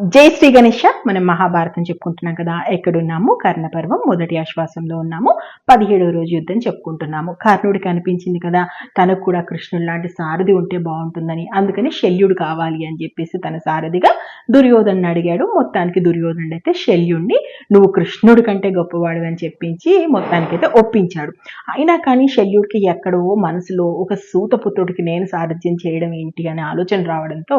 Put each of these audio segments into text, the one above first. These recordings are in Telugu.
జై శ్రీ గణేష మనం మహాభారతం చెప్పుకుంటున్నాం కదా. ఎక్కడున్నాము? కర్ణపర్వం మొదటి ఆశ్వాసంలో ఉన్నాము. పదిహేడవ రోజు యుద్ధం చెప్పుకుంటున్నాము. కర్ణుడికి అనిపించింది కదా తనకు కూడా కృష్ణుడు లాంటి సారథి ఉంటే బాగుంటుందని. అందుకని శల్యుడు కావాలి అని చెప్పేసి తన సారథిగా దుర్యోధను అడిగాడు. మొత్తానికి దుర్యోధనుడు అయితే శల్యుణ్ణి నువ్వు కృష్ణుడి కంటే గొప్పవాడు అని చెప్పించి మొత్తానికైతే ఒప్పించాడు. అయినా కానీ శల్యుడికి ఎక్కడో మనసులో ఒక సూతపుత్రుడికి నేను సారథ్యం చేయడం ఏంటి అనే ఆలోచన రావడంతో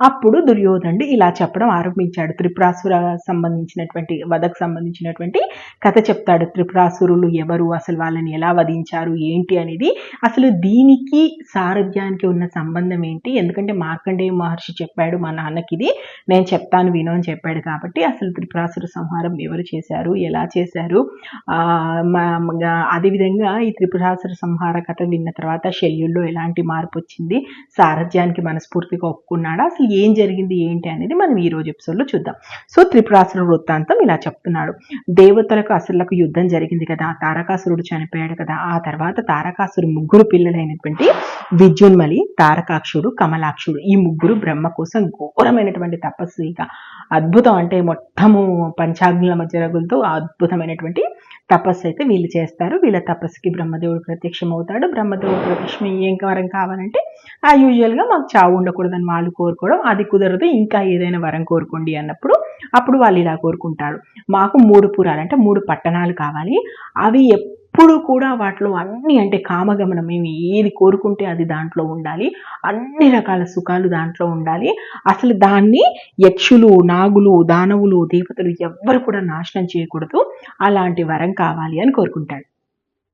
అప్పుడు దుర్యోధనుడు ఇలా చెప్పడం ఆరంభించాడు. త్రిపురాసుర సంబంధించినటువంటి వధకు సంబంధించినటువంటి కథ చెప్తాడు. త్రిపురాసురులు ఎవరు? అసలు వాళ్ళని ఎలా వధించారు? ఏంటి అనేది అసలు దీనికి సారథ్యానికి ఉన్న సంబంధం ఏంటి? ఎందుకంటే మార్కండేయ మహర్షి చెప్పాడు మా నాన్నకి ఇది నేను చెప్తాను విను అని చెప్పాడు కాబట్టి అసలు త్రిపురాసుర సంహారం ఎవరు చేశారు ఎలా చేశారు? ఆ, అదేవిధంగా ఈ త్రిపురాసుర సంహార కథ విన్న తర్వాత శల్యుల్లో ఎలాంటి మార్పు వచ్చింది? సారథ్యానికి మనస్ఫూర్తిగా ఒప్పుకున్నాడా? అసలు ఏం జరిగింది? ఏంటి అనేది మనం ఈ రోజు ఎపిసోడ్లో చూద్దాం. సో త్రిపురాసుర వృత్తాంతం ఇలా చెప్తున్నాడు. దేవతలకు అసురులకు యుద్ధం జరిగింది కదా తారకాసురుడు చనిపోయాడు కదా ఆ తర్వాత తారకాసురు ముగ్గురు పిల్లలైనటువంటి విద్యున్మలి తారకాక్షుడు కమలాక్షుడు ఈ ముగ్గురు బ్రహ్మ కోసం ఘోరమైనటువంటి తపస్సు. ఇక అద్భుతం అంటే మొత్తము భూముల మధ్య రగులతో అద్భుతమైనటువంటి తపస్సు అయితే వీళ్ళు చేస్తారు. వీళ్ళ తపస్సుకి బ్రహ్మదేవుడు ప్రత్యక్షం అవుతాడు బ్రహ్మదేవుడు ప్రత్యక్షం ఏం వరం కావాలంటే ఆ యూజువల్గా మాకు చావు ఉండకూడదని వాళ్ళు కోరుకోవడం అది కుదరదు ఇంకా ఏదైనా వరం కోరుకోండి అన్నప్పుడు అప్పుడు వాళ్ళు ఇలా కోరుకుంటారు. మాకు మూడు పురాలు అంటే మూడు పట్టణాలు కావాలి. అవి ఎప్పుడు కూడా వాటిలో అన్ని అంటే కామగమనం మేము ఏది కోరుకుంటే అది దాంట్లో ఉండాలి. అన్ని రకాల సుఖాలు దాంట్లో ఉండాలి. అసలు దాన్ని యక్షులు నాగులు దానవులు దేవతలు ఎవ్వరు కూడా నాశనం చేయకూడదు. అలాంటి వరం కావాలి అని కోరుకుంటాడు.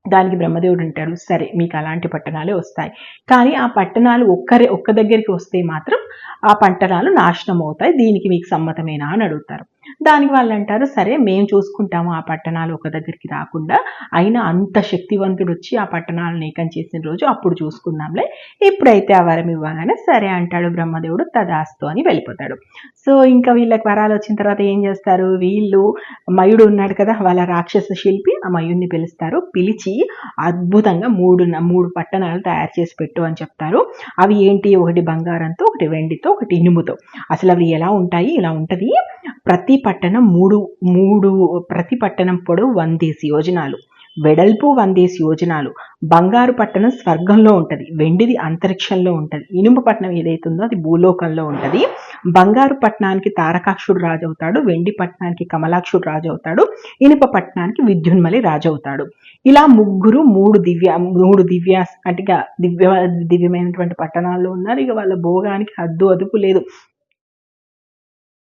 దానికి బ్రహ్మదేవుడు అంటాడు సరే మీకు అలాంటి పట్టణాలే వస్తాయి. కానీ ఆ పట్టణాలు ఒక్కరే ఒక్క దగ్గరికి వస్తే మాత్రం ఆ పట్టణాలు నాశనం అవుతాయి. దీనికి మీకు సమ్మతమేనా? అని అడుగుతారు. దానికి వాళ్ళు అంటారు సరే మేము చూసుకుంటాము ఆ పట్టణాలు ఒక దగ్గరికి రాకుండా. అయినా అంత శక్తివంతుడు వచ్చి ఆ పట్టణాలను ఏకం చేసిన రోజు అప్పుడు చూసుకుందాంలే. ఇప్పుడైతే ఆ వరం ఇవ్వగానే సరే అంటాడు బ్రహ్మదేవుడు తదాస్తు అని వెళ్ళిపోతాడు. సో ఇంకా వీళ్ళకి వరాలు వచ్చిన తర్వాత ఏం చేస్తారు? వీళ్ళు మయుడు ఉన్నాడు కదా వాళ్ళ రాక్షస శిల్పి ఆ మయుడిని పిలుస్తారు. పిలిచి అద్భుతంగా మూడు మూడు పట్టణాలు తయారు చేసి పెట్టు అని చెప్తారు. అవి ఏంటి? ఒకటి బంగారంతో ఒకటి వెండితో ఒకటి ఇనుముతో. అసలు అవి ఎలా ఉంటాయి? ఇలా ఉంటుంది? ప్రతి పట్టణం మూడు మూడు ప్రతి పట్టణం పొడవు వందేసి యోజనాలు. వెడల్పు వందేసి యోజనాలు. బంగారు పట్టణం స్వర్గంలో ఉంటుంది. వెండిది అంతరిక్షంలో ఉంటుంది. ఇనుము పట్టణం ఏదైతుందో అది భూలోకంలో ఉంటుంది. బంగారు పట్టణానికి తారకాక్షుడు రాజు అవుతాడు వెండి పట్టణానికి కమలాక్షుడు రాజు అవుతాడు ఇనుప పట్టణానికి విద్యున్మలి రాజు అవుతాడు ఇలా ముగ్గురు మూడు దివ్య మూడు దివ్య అంటే దివ్య దివ్యమైనటువంటి పట్టణాల్లో ఉన్నారు. ఇక వాళ్ళ భోగానికి హద్దు అదుపు లేదు.